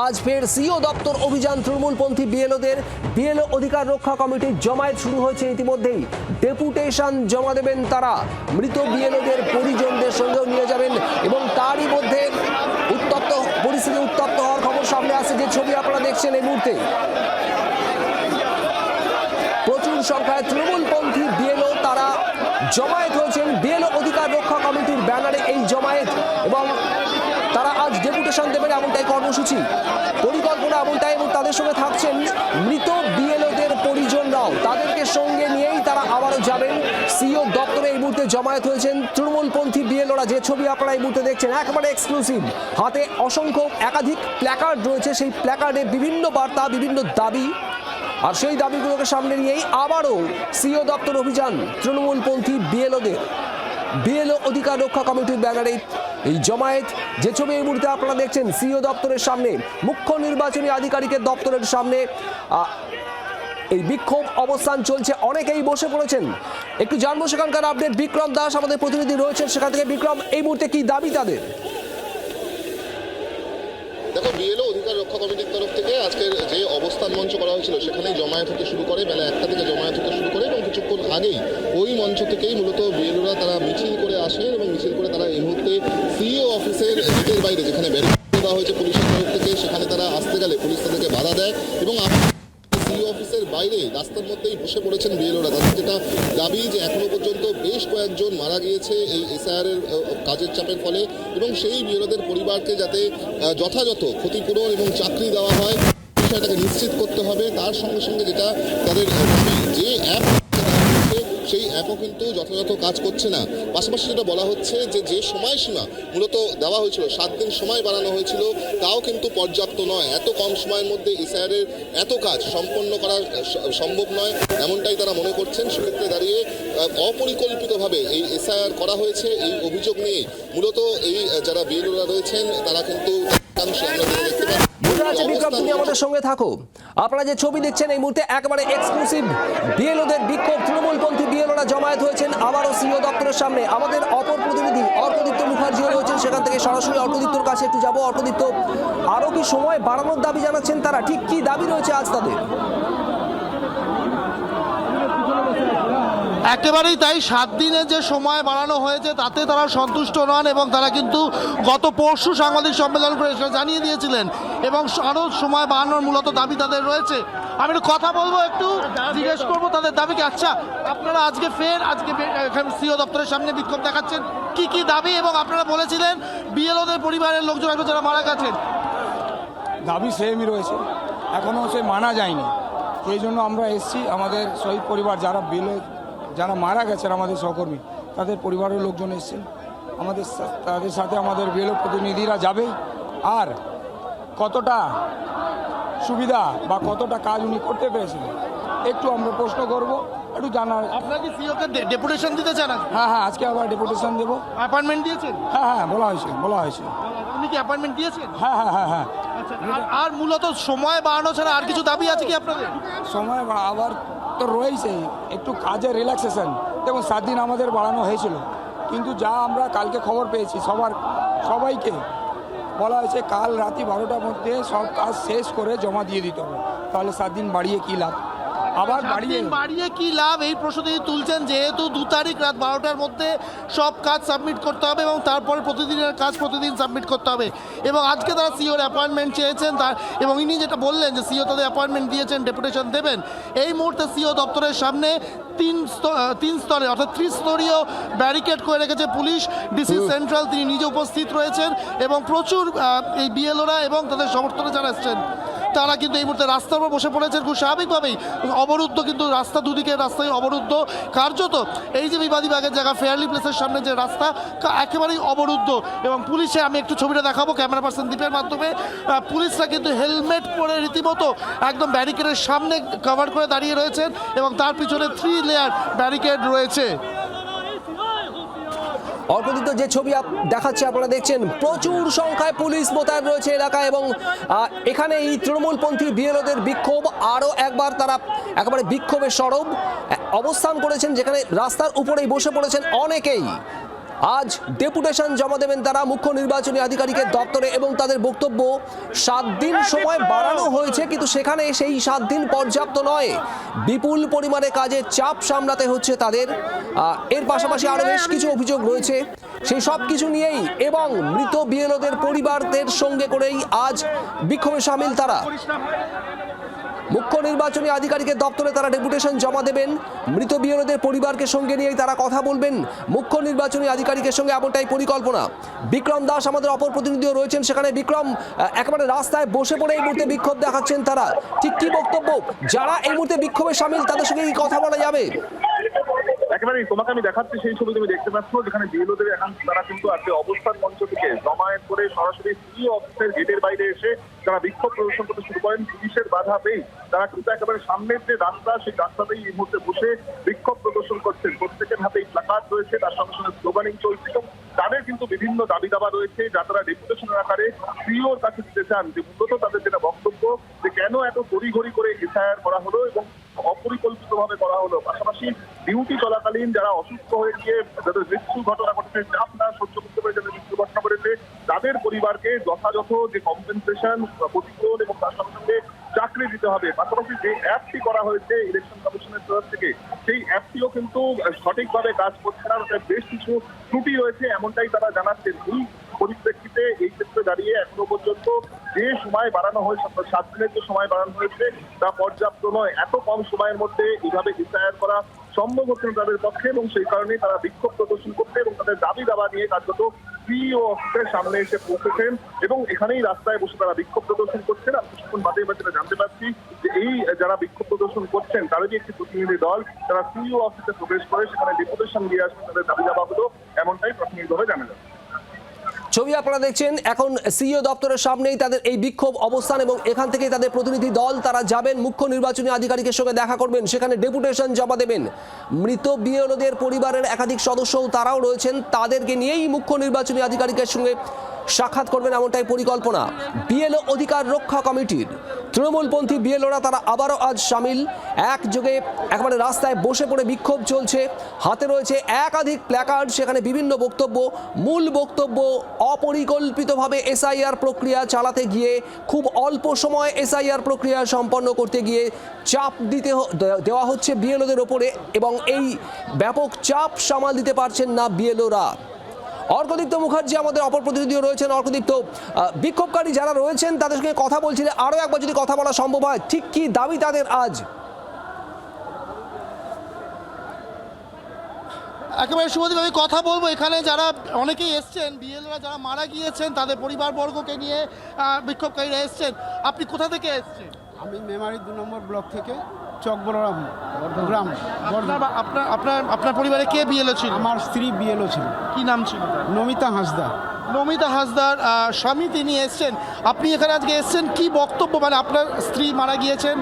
আজ ফের সিও দপ্তর অভিযান তৃণমূলপন্থী বিএলওদের। বিএলও অধিকার রক্ষা কমিটির জমায়েত শুরু হয়েছে ইতিমধ্যেই। ডেপুটেশন জমা দেবেন তারা। মৃত বিএলওদের পরিজনদের সঙ্গেও নিয়ে যাবেন এবং তারই মধ্যে উত্তপ্ত, পরিস্থিতি উত্তপ্ত হওয়ার খবর সামনে আসছে যে ছবি আপনারা দেখছেন এই মুহূর্তে। প্রচুর সংখ্যায় তৃণমূলপন্থী বিএলও তারা জমায়েত হয়েছেন। বিএলও অধিকার রক্ষা কমিটির ব্যানারে এই জমায়েত এবং ডেপুটেশন দেবেন এমনটাই কর্মসূচি। পরিকল্পনা এমনটাই এবং তাদের সঙ্গে থাকছেন মৃত বিএলওদের পরিজনরাও তাদেরকে সঙ্গে নিয়েই তারা আবারও যাবেন। সিও দপ্তরে এই মুহূর্তে জমায়েত হয়েছেন তৃণমূলপন্থী বিএলওরা। যে ছবি আপনারা এই মুহূর্তে দেখছেন, একেবারে এক্সক্লুসিভ হাতে অসংখ্য একাধিক প্ল্যাকার্ড রয়েছে। সেই প্ল্যাকার্ডে বিভিন্ন বার্তা, বিভিন্ন দাবি। আর সেই দাবিগুলোকে সামনে নিয়েই আবারও সিও দপ্তর অভিযান তৃণমূলপন্থী বিএলওদের। বিএলও অধিকার রক্ষা কমিটির ব্যানারে এই জমায়েত যে ছবি এই মুহূর্তে আপনারা দেখছেন সিও দপ্তরের সামনে, মুখ্য নির্বাচনী আধিকারিকের দপ্তরের সামনে। এই বিক্ষোভ অবস্থান চলছে, অনেকেই বসে পড়েছেন। একটু জানব সেখানকার আপডেট। বিক্রম দাস আমাদের প্রতিনিধি রয়েছেন সেখান থেকে। বিক্রম, এই মুহূর্তে কি দাবি তাদের? দেখো, বিএলও অধিকার রক্ষা আজকের অবস্থান মঞ্চ করা হয়েছিল, সেখানেই জমায়েত হতে শুরু করে, বেলা একটা থেকে জমায়েত হতে শুরু করে, এবং কিছুক্ষণ আগেই ওই মঞ্চ থেকেই মূলত বিএলওরা তারা মিছিল করে আসেন এবং মিছিল করে তারা এই মুহূর্তে সিইও অফিসের গেটের বাইরে, যেখানে ব্যারিকেড দেওয়া হয়েছে পুলিশের তরফ থেকে, সেখানে তারা আসতে গেলে পুলিশ তাদেরকে বাধা দেয় এবং সিইও অফিসের বাইরে রাস্তার মধ্যেই বসে পড়েছেন বিএলওরা। তাদের যেটা দাবি যে এখনও পর্যন্ত বেশ কয়েকজন মারা গিয়েছে এই এসআইআর এর কাজের চাপের ফলে এবং সেই বিএলওদের পরিবারকে যাতে যথাযথ ক্ষতিপূরণ এবং চাকরি দেওয়া হয় বিষয়টাকে নিশ্চিত করতে হবে। তার সঙ্গে সঙ্গে যেটা তাদের যে অ্যাপ সেই অ্যাপও কিন্তু যথাযথ কাজ করছে না। পাশাপাশি যেটা বলা হচ্ছে যে যে সময়সীমা মূলত দেওয়া হয়েছিল, সাত দিন সময় বাড়ানো হয়েছিল, তাও কিন্তু পর্যাপ্ত নয়। এত কম সময়ের মধ্যে ইসআইআরের এত কাজ সম্পন্ন করা সম্ভব নয়, এমনটাই তারা মনে করছেন। সেক্ষেত্রে দাঁড়িয়ে অপরিকল্পিতভাবে এই এসআইআর করা হয়েছে। এই অভিযোগ নিয়ে মূলত এই যারা বিএলওরা রয়েছেন, তারা কিন্তু দেখতে পাচ্ছি। বুঝতে পারছি বিক্রম, তুমি আমাদের সঙ্গে থাকো। আপনারা যে ছবি দেখছেন, এই মুহূর্তে একেবারে এক্সক্লুসিভ বিএলওদের বিক্ষোভ তৃণমূলপন্থী বিএলওরা জমায়েত হয়েছেন আবারও সিও দপ্তরের সামনে। আমাদের অপর প্রতিনিধি অর্কদীপ্ত মুখার্জিও রয়েছেন, সেখান থেকে সরাসরি অর্কদীপ্তর কাছে একটু যাব। অর্কদীপ্ত, আরও কি সময় বাড়ানোর দাবি জানাচ্ছেন তারা? ঠিক কি দাবি রয়েছে আজ তাদের? একেবারেই তাই সাত দিনে যে সময় বাড়ানো হয়েছে, তাতে তারা সন্তুষ্ট নন এবং তারা কিন্তু গত পরশু সাংবাদিক সম্মেলন করে সেটা জানিয়ে দিয়েছিলেন এবং আরও সময় বাড়ানোর মূলত দাবি তাদের রয়েছে। আমি একটু কথা বলব একটু, জিজ্ঞেস করব তাদের দাবিকে আচ্ছা আপনারা আজকে ফের, আজকে সিও দপ্তরের সামনে বিক্ষোভ দেখাচ্ছেন। কি কি দাবি এবং আপনারা বলেছিলেন বিএলওদের পরিবারের লোকজন একটু যারা মারা গেছেন? দাবি সেমই রয়েছে। এখনও সে মানা যায়নি। সেই জন্য আমরা এসছি, আমাদের শহীদ পরিবার যারা বিলে যারা মারা গেছেন আমাদের সহকর্মী তাদের পরিবারের লোকজন এসছেন। আমাদের তাদের সাথে আমাদের বিএলও প্রতিনিধিরা যাবে। আর কতটা সুবিধা বা কতটা কাজ উনি করতে পেরেছেন একটু আমরা প্রশ্ন করব একটু জানার আপনারা কি সিওকে ডেপুটেশন দিতে চান হ্যাঁ হ্যাঁ আজকে আবার ডেপুটেশন দেবো। অ্যাপয়েন্টমেন্ট দিয়েছেন? হ্যাঁ হ্যাঁ বলা হয়েছে বলা হয়েছে। আপনি কি অ্যাপয়েন্টমেন্ট দিয়েছেন? হ্যাঁ হ্যাঁ হ্যাঁ হ্যাঁ। আচ্ছা, আর- মূলত সময় বাড়ানো ছাড়া আর কিছু দাবি আছে কি আপনাদের? সময় আবার তো রয়েছে একটু কাজে রিল্যাক্সেশন দেখুন, সাত দিন আমাদের বাড়ানো হয়েছিল। কিন্তু যা আমরা কালকে খবর পেয়েছি, সবার, সবাইকে বলা হয়েছে কাল রাতি বারোটার মধ্যে সব কাজ শেষ করে জমা দিয়ে দিতে হবে। তাহলে সাত দিন বাড়িয়ে কী লাভ? আবার বাড়িয়ে বাড়িয়ে কি লাভ? এই প্রশ্ন তিনি তুলছেন যেহেতু দু তারিখ রাত বারোটার মধ্যে সব কাজ সাবমিট করতে হবে এবং তারপরে প্রতিদিনের কাজ প্রতিদিন সাবমিট করতে হবে। এবং আজকে তারা সিওর অ্যাপয়েন্টমেন্ট চেয়েছেন তার এবং ইনি যেটা বললেন যে সিও তাদের অ্যাপয়েন্টমেন্ট দিয়েছেন ডেপুটেশন দেবেন এই মুহূর্তে সিও দপ্তরের সামনে তিন স্তর- তিন স্তরে অর্থাৎ ত্রিস্তরীয় ব্যারিকেড করে রেখেছে পুলিশ ডিসি সেন্ট্রাল তিনি নিজে উপস্থিত রয়েছেন এবং প্রচুর এই বিএলওরা এবং তাদের সমর্থনে যারা এসছেন তারা কিন্তু এই মুহূর্তে রাস্তার উপর বসে পড়েছেন খুব স্বাভাবিকভাবেই। অবরুদ্ধ কিন্তু রাস্তা দুদিকে রাস্তায় অবরুদ্ধ। কার্যত এই যে বিবাদী বাগের জায়গা ফেয়ারলি প্লেসের সামনে যে রাস্তা একেবারেই অবরুদ্ধ। এবং পুলিশে আমি একটু ছবিটা দেখাবো, ক্যামেরা পার্সন দ্বীপের মাধ্যমে। পুলিশরা কিন্তু হেলমেট পরে রীতিমতো একদম ব্যারিকেডের সামনে কভার করে দাঁড়িয়ে রয়েছেন এবং তার পিছনে থ্রি লেয়ার ব্যারিকেড রয়েছে। অর্কদিত যে ছবি দেখাচ্ছে, আপনারা দেখছেন, প্রচুর সংখ্যায় পুলিশ মোতায়েন রয়েছে এলাকায় এবং এখানে এই তৃণমূলপন্থী বিএলওদের বিক্ষোভ, আরও একবার তারা একেবারে বিক্ষোভের সরব অবস্থান করেছেন যেখানে রাস্তার উপরেই বসে পড়েছেন অনেকেই। আজ ডেপুটেশন জমা দেবেন তারা মুখ্য নির্বাচনী আধিকারিকের দপ্তরে এবং তাদের বক্তব্য সাত দিন সময় বাড়ানো হয়েছে কিন্তু সেখানে সেই সাত দিন পর্যাপ্ত নয়। বিপুল পরিমাণে কাজের চাপ সামলাতে হচ্ছে তাদের। এর পাশাপাশি আরও বেশ কিছু অভিযোগ রয়েছে। সেই সব কিছু নিয়েই এবং মৃত বিএলওদের পরিবারদের সঙ্গে করেই আজ বিক্ষোভে সামিল তারা। মুখ্য নির্বাচনী আধিকারিকের দপ্তরে তারা ডেপুটেশন জমা দেবেন। মৃত বিয়রদের পরিবারকে সঙ্গে নিয়েই তারা কথা বলবেন। মুখ্য নির্বাচনী আধিকারিকের সঙ্গে এমনটাই পরিকল্পনা। বিক্রম দাস আমাদের অপর প্রতিনিধিও রয়েছেন সেখানে। বিক্রম একেবারে রাস্তায় বসে পড়ে এই মুহূর্তে বিক্ষোভ দেখাচ্ছেন তারা। ঠিক কি বক্তব্য? যারা এই মুহূর্তে বিক্ষোভে সামিল, তাদের সঙ্গে কি কথা বলা যাবে? একেবারেই তোমাকে আমি দেখাচ্ছি সেই ছবি তুমি দেখতে পাচ্ছ, যেখানে বিএলওদের এখন তারা কিন্তু আজকে অবস্থান মঞ্চ থেকে জমায়েত করে সরাসরি সিই অফিসের গেটের বাইরে এসে তারা বিক্ষোভ প্রদর্শন করতে শুরু করেন, পুলিশের বাধা পেয়ে তারা কিন্তু একেবারে সামনের যে রাস্তা, সেই রাস্তাতেই এই মুহূর্তে বসে বিক্ষোভ প্রদর্শন করছেন। প্রত্যেকের হাতেই প্লাকার্ড রয়েছে, তার সঙ্গে সঙ্গে স্লোগানিং চলছে এবং তাদের কিন্তু বিভিন্ন দাবি দাবা রয়েছে যা তারা ডেপুটেশনের আকারে সিওর কাছে দিতে চান। যে মূলত তাদের যেটা বক্তব্য, যে কেন এত তড়িঘড়ি করে এফআইআর করা হলো এবং অপরিকল্পিতভাবে করা হলো পাশাপাশি ডিউটি চলাকালীন যারা অসুস্থ হয়ে গিয়ে যাদের মৃত্যু ঘটনা ঘটেছে চাপ না সহ্য করতে পারে যাদের মৃত্যু ঘটনা ঘটেছে তাদের পরিবারকে যথাযথ যে কম্পেনসেশন ক্ষতিপূরণ এবং তার সঙ্গে সঙ্গে চাকরি দিতে হবে। পাশাপাশি যে অ্যাপটি করা হয়েছে ইলেকশন কমিশনের তরফ থেকে, সেই অ্যাপটিও কিন্তু সঠিকভাবে কাজ করছে না। বেশ কিছু ত্রুটি রয়েছে এমনটাই তারা জানাচ্ছেন। এই পরিপ্রেক্ষিতে এই ক্ষেত্রে দাঁড়িয়ে এখনও পর্যন্ত যে সময় বাড়ানো হয়েছে সাত দিনের যে সময় বাড়ানো হয়েছে, তা পর্যাপ্ত নয়। এত কম সময়ের মধ্যে এইভাবে এফআইআর করা সম্ভব হচ্ছে না তাদের পক্ষে এবং সেই কারণে তারা বিক্ষোভ প্রদর্শন করতে এবং তাদের দাবি দাবা নিয়ে কার্যত সিইও অফিসের সামনে এসে পৌঁছেছেন এবং এখানেই রাস্তায় বসে তারা বিক্ষোভ প্রদর্শন করছেন। আর কিছুক্ষণ বাদে এবার যেটা জানতে পারছি যে এই যারা বিক্ষোভ প্রদর্শন করছেন, তাদেরই একটি প্রতিনিধি দল, তারা সিইও অফিসে প্রবেশ করে সেখানে ডেপুটেশন দিয়ে আসবে তাদের দাবি দাবা হলো, এমনটাই প্রাথমিকভাবে জানা যাচ্ছে। ছবি আপনারা দেখছেন, এখন সিইও দপ্তরের সামনেই তাদের এই বিক্ষোভ অবস্থান এবং এখান থেকেই তাদের প্রতিনিধি দল, তারা যাবেন, মুখ্য নির্বাচনী আধিকারিকের সঙ্গে দেখা করবেন, সেখানে ডেপুটেশন জমা দেবেন। মৃত বিএলওদের পরিবারের একাধিক সদস্যও তারাও রয়েছেন, তাদেরকে নিয়েই মুখ্য নির্বাচনী আধিকারিকের সঙ্গে সাক্ষাৎ করবেন এমনটাই পরিকল্পনা। বিএলও অধিকার রক্ষা কমিটির। তৃণমূলপন্থী বিএলওরা তারা আবারও আজ সামিল। একযোগে একেবারে রাস্তায় বসে পড়ে বিক্ষোভ চলছে। হাতে রয়েছে একাধিক প্ল্যাকার্ড সেখানে বিভিন্ন বক্তব্য। মূল বক্তব্য, অপরিকল্পিতভাবে এসআইআর প্রক্রিয়া চালাতে গিয়ে, খুব অল্প সময় এসআইআর প্রক্রিয়া সম্পন্ন করতে গিয়ে চাপ দিতে দেওয়া হচ্ছে বিএলওদের ওপরে এবং এই ব্যাপক চাপ সামাল দিতে পারছেন না বিএলওরা। অর্কদীপ্ত মুখার্জি আমাদের অপর প্রতিনিধিও রয়েছেন। অর্কদীপ্ত বিক্ষোভকারী যারা রয়েছেন, তাদের সঙ্গে কথা বলছিলেন আরও একবার যদি কথা বলা সম্ভব হয়, ঠিক কি দাবি তাদের আজ? একেবারে শুভদীপ আমি কথা বলব। এখানে যারা অনেকেই এসছেন, বিএলরা যারা মারা গিয়েছেন, তাদের পরিবারবর্গকে নিয়ে বিক্ষোভকারীরা এসছেন। আপনি কোথা থেকে এসছেন? আমি মেমারি দু নম্বর ব্লক থেকে চক বলরাম গ্রাম। আপনার আপনার আপনার আপনার পরিবারে কে বিএলও ছিল? আমার স্ত্রী বিএলও ছিল। কি নাম ছিল নমিতা হাঁসদা। নমিতা হাসদার স্বামী তিনি এসছেন। আপনি এখানে আজকে এসছেন কি বক্তব্য? মানে আপনার স্ত্রী মারা গিয়েছেন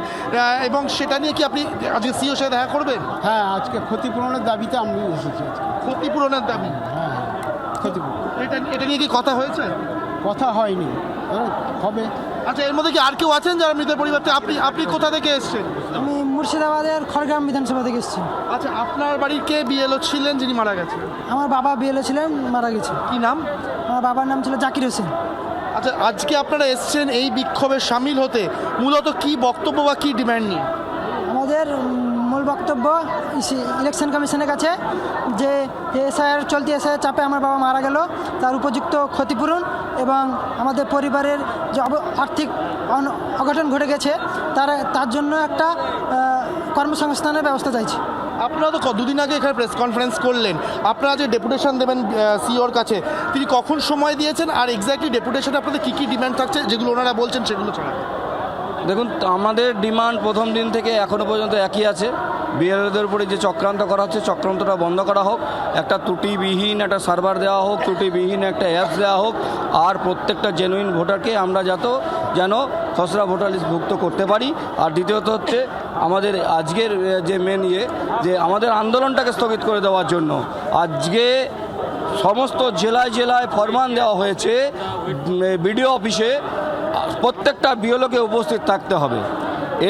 এবং সেটা নিয়ে কি আপনি আজকে সিও সাথে দেখা করবেন? হ্যাঁ আজকে ক্ষতিপূরণের দাবিতে আমি এসেছি ক্ষতিপূরণের দাবি? হ্যাঁ হ্যাঁ ক্ষতিপূরণ। এটা এটা নিয়ে কি কথা হয়েছে? কথা হয়নি। হবে আচ্ছা এর মধ্যে কি আর কেউ আছেন যারা মৃতের পরিবর্তে? আপনি আপনি কোথা থেকে এসেছেন? আমি মুর্শিদাবাদের খড়গ্রাম বিধানসভা থেকে এসেছি। আচ্ছা আপনার বাড়ির কে বিএলও ছিলেন যিনি মারা গেছেন? আমার বাবা বিএলও ছিলেন মারা গেছে। কি নাম? আমার বাবার নাম ছিল জাকির হোসেন। আচ্ছা আজকে আপনারা এসছেন এই বিক্ষোভে সামিল হতে। মূলত কি বক্তব্য বা কি ডিমান্ড নিয়ে? আমাদের মূল বক্তব্য ইলেকশন কমিশনের কাছে যে এসআইআর চলতি এসআইআর চাপে আমার বাবা মারা গেল, তার উপযুক্ত ক্ষতিপূরণ এবং আমাদের পরিবারের যে আর্থিক অঘটন ঘটে গেছে, তার তার জন্য একটা কর্মসংস্থানের ব্যবস্থা চাইছি। আপনারা তো দুদিন আগে এখানে প্রেস কনফারেন্স করলেন। আপনারা যে ডেপুটেশন দেবেন সিওর কাছে, তিনি কখন সময় দিয়েছেন? আর এক্স্যাক্টলি ডেপুটেশনে আপনাদের কী কী ডিমান্ড থাকছে? যেগুলো ওনারা বলছেন, সেগুলো ছাড়া দেখুন আমাদের ডিমান্ড প্রথম দিন থেকে এখনও পর্যন্ত একই আছে। বিএলওদের উপরে যে চক্রান্ত করা হচ্ছে, চক্রান্তটা বন্ধ করা হোক। একটা ত্রুটিবিহীন একটা সার্ভার দেওয়া হোক, ত্রুটিবিহীন একটা অ্যাপস দেওয়া হোক, আর প্রত্যেকটা জেনুইন ভোটারকে আমরা যত, যেন খসড়া ভোটার লিস্ট ভুক্ত করতে পারি। আর দ্বিতীয়ত হচ্ছে, আমাদের আজকের যে মেন ইয়ে যে আমাদের আন্দোলনটাকে স্থগিত করে দেওয়ার জন্য। আজকে সমস্ত জেলায় জেলায় ফরমান দেওয়া হয়েছে বিডিও অফিসে প্রত্যেকটা বিওলোকে উপস্থিত থাকতে হবে।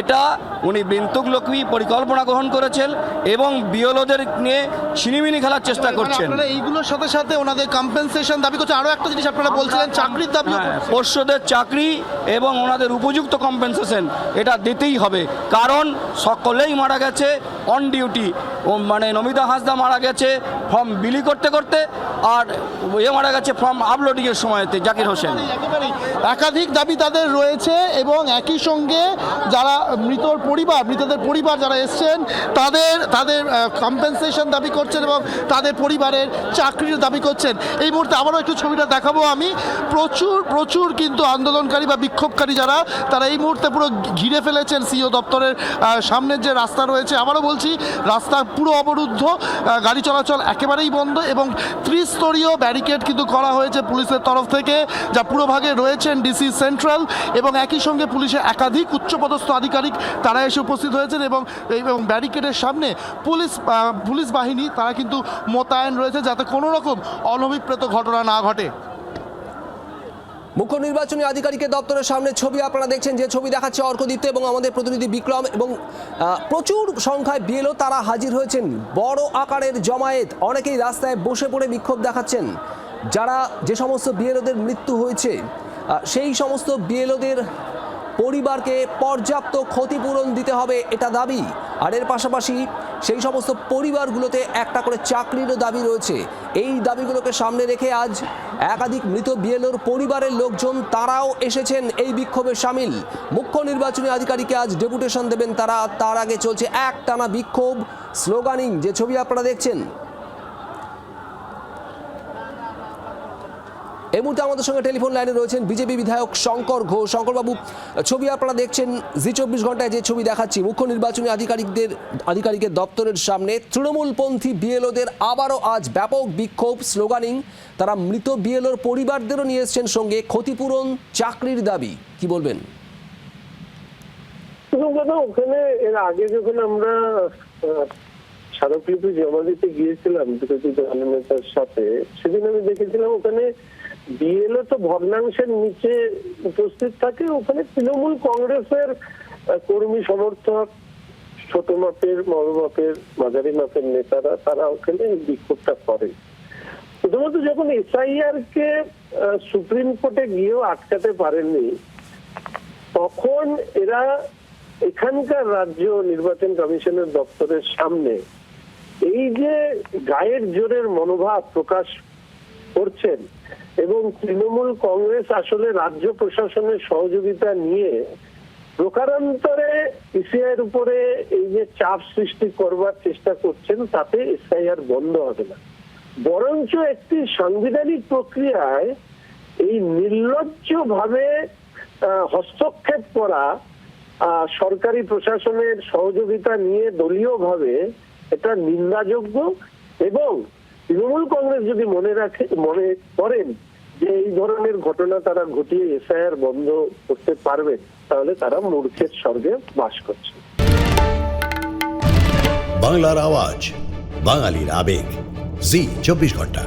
এটা উনি বিন্তুক লক্ষ্মী পরিকল্পনা গ্রহণ করেছেন এবং বিএলওদের নিয়ে ছিনিমিনি খেলার চেষ্টা মানে করছেন। এইগুলোর সাথে সাথে ওনাদের কম্পেনসেশন দাবি করছে আরও একটা জিনিস আপনারা বলছিলেন চাকরির দাবি হ্যাঁ। পোষ্যদের চাকরি এবং ওনাদের উপযুক্ত কম্পেনসেশন এটা দিতেই হবে। কারণ সকলেই মারা গেছে অন ডিউটি মানে নমিতা হাসদা মারা গেছে ফর্ম বিলি করতে করতে। আর এ মারা গেছে ফর্ম আপলোডিংয়ের সময়তে, জাকির হোসেন। একাধিক দাবি তাদের রয়েছে এবং একই সঙ্গে যারা মৃতর পরিবার, মৃতদের পরিবার যারা এসছেন, তাদের তাদের কম্পেনসেশন দাবি করছেন এবং তাদের পরিবারের চাকরির দাবি করছেন। এই মুহূর্তে আবারও একটু ছবিটা দেখাবো আমি। প্রচুর প্রচুর কিন্তু আন্দোলনকারী বা বিক্ষোভকারী যারা, তারা এই মুহূর্তে পুরো ঘিরে ফেলেছেন সিও দপ্তরের সামনের যে রাস্তা রয়েছে। আবারও বলছি, রাস্তা পুরো অবরুদ্ধ গাড়ি চলাচল একেবারেই বন্ধ এবং ত্রিস্তরীয় ব্যারিকেড কিন্তু করা হয়েছে পুলিশের তরফ থেকে, যা পুরো ভাগে রয়েছেন ডিসি সেন্ট্রাল এবং একই সঙ্গে পুলিশের একাধিক উচ্চপদস্থ আধিকারিক তারা এসে উপস্থিত হয়েছেন এবং এবং ব্যারিকেডের সামনে পুলিশ পুলিশ বাহিনী, তারা কিন্তু মোতায়েন রয়েছে যাতে কোনো রকম অনভিপ্রেত ঘটনা না ঘটে। মুখ্য নির্বাচনী আধিকারিকের দপ্তরের সামনে ছবি, আপনারা দেখছেন যে ছবি দেখাচ্ছে অর্কদীপ্ত এবং আমাদের প্রতিনিধি বিক্রম এবং প্রচুর সংখ্যায় বিএলও তারা হাজির হয়েছেন। বড় আকারের জমায়েত, অনেকেই রাস্তায় বসে পড়ে বিক্ষোভ দেখাচ্ছেন। যারা যে সমস্ত বিএলওদের মৃত্যু হয়েছে সেই সমস্ত বিএলওদের পরিবারকে পর্যাপ্ত ক্ষতিপূরণ দিতে হবে, এটা দাবি। আর এর পাশাপাশি সেই সমস্ত পরিবারগুলোতে একটা করে চাকরিরও দাবি রয়েছে। এই দাবিগুলোকে সামনে রেখে আজ একাধিক মৃত বিএলওর পরিবারের লোকজন তারাও এসেছেন, এই বিক্ষোভে সামিল। মুখ্য নির্বাচনী আধিকারিককে আজ ডেপুটেশন দেবেন তারা। তার আগে চলছে এক টানা বিক্ষোভ। স্লোগানিং, যে ছবি আপনারা দেখছেন এই মুহূর্তে আমাদের সঙ্গে টেলিফোন লাইনে রয়েছেন বিজেপি বিধায়ক শঙ্কর ঘোষ। শঙ্করবাবু ছবি আপনারা দেখছেন জি চব্বিশ ঘন্টায় যে ছবি দেখাচ্ছি। মুখ্য নির্বাচনী আধিকারিকদের, আধিকারিকের দপ্তরের সামনে তৃণমূলপন্থী বিএলওদের আবারও আজ ব্যাপক বিক্ষোভ, স্লোগানিং। তারা মৃত বিএলওর পরিবারদেরও নিয়ে এসছেন সঙ্গে ক্ষতিপূরণ চাকরির দাবি। কি বলবেন? ওখানে এর আগে যখন আমরা স্মারকলিপি জমা দিতে গিয়েছিলাম বিরোধী দলনেতার সাথে, সেদিন আমি দেখেছিলাম ওখানে বিএলও তো ভগ্নাংশের নিচে উপস্থিত থাকে, ওখানে তৃণমূল কংগ্রেসের কর্মী সমর্থক, ছোট মাপের, বড় মাপের, মাঝারি মাপের নেতারা তারা ওখানে বিক্ষোভটা করে। প্রথমত যখন এসআইআর কে সুপ্রিম কোর্টে গিয়েও আটকাতে পারেননি, তখন এরা এখানকার রাজ্য নির্বাচন কমিশনের দপ্তরের সামনে এই যে গায়ের জোরের মনোভাব প্রকাশ করছেন এবং তৃণমূল কংগ্রেস আসলে রাজ্য প্রশাসনের সহযোগিতা নিয়ে প্রকারান্তরে ইসিআইয়ের উপরে এই যে চাপ সৃষ্টি করবার চেষ্টা করছেন, তাতে এসআইআর বন্ধ হবে না। বরঞ্চ একটি সাংবিধানিক প্রক্রিয়ায় এই নির্লজ্জ ভাবে হস্তক্ষেপ করা সরকারি প্রশাসনের সহযোগিতা নিয়ে দলীয় ভাবে এটা নিন্দাযোগ্য এবং তৃণমূল কংগ্রেস যদি মনে রাখে, মনে করেন যে এই ধরনের ঘটনা তারা ঘটিয়ে এসআইআর বন্ধ করতে পারবে, তাহলে তারা মূর্খের স্বর্গে বাস করছে। বাংলার আওয়াজ, বাঙালির আবেগ। জি, চব্বিশ ঘণ্টা।